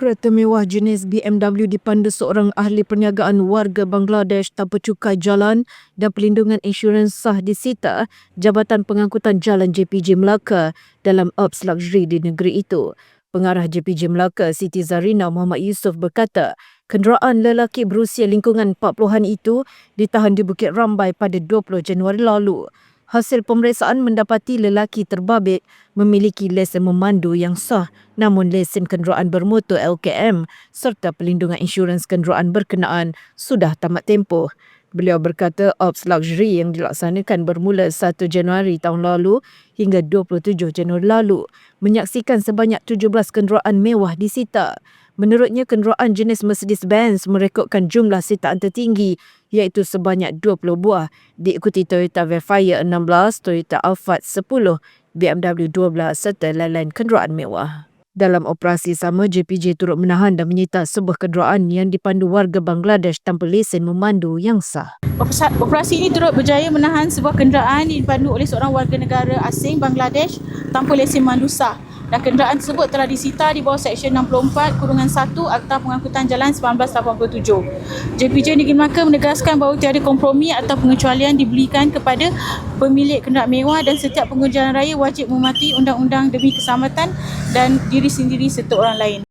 Kereta mewah jenis BMW dipandu seorang ahli perniagaan warga Bangladesh tanpa cukai jalan dan pelindungan insurans sah disita Jabatan Pengangkutan Jalan JPJ Melaka dalam Ops Luxury di negeri itu. Pengarah JPJ Melaka Siti Zarina Muhammad Yusof berkata, kenderaan lelaki berusia lingkungan 40-an itu ditahan di Bukit Rambai pada 20 Januari lalu. Hasil pemeriksaan mendapati lelaki terbabit memiliki lesen memandu yang sah namun lesen kenderaan bermotor LKM serta pelindungan insurans kenderaan berkenaan sudah tamat tempoh. Beliau berkata Ops Luxury yang dilaksanakan bermula 1 Januari tahun lalu hingga 27 Januari lalu menyaksikan sebanyak 17 kenderaan mewah disita. Menurutnya, kenderaan jenis Mercedes-Benz merekodkan jumlah sitaan tertinggi iaitu sebanyak 20 buah diikuti Toyota Velfire 16, Toyota Alphard 10, BMW 12 serta lain-lain kenderaan mewah. Dalam operasi sama, JPJ turut menahan dan menyita sebuah kenderaan yang dipandu warga Bangladesh tanpa lesen memandu yang sah. Operasi- ini turut berjaya menahan sebuah kenderaan yang dipandu oleh seorang warga negara asing Bangladesh tanpa lesen mandu sah. Dan kenderaan tersebut telah disita di bawah Seksyen 64 Kurungan 1 Akta Pengangkutan Jalan 1987. JPJ Negeri Melaka menegaskan bahawa tiada kompromi atau pengecualian diberikan kepada pemilik kenderaan mewah dan setiap pengguna jalan raya wajib mematuhi undang-undang demi keselamatan dan diri sendiri serta orang lain.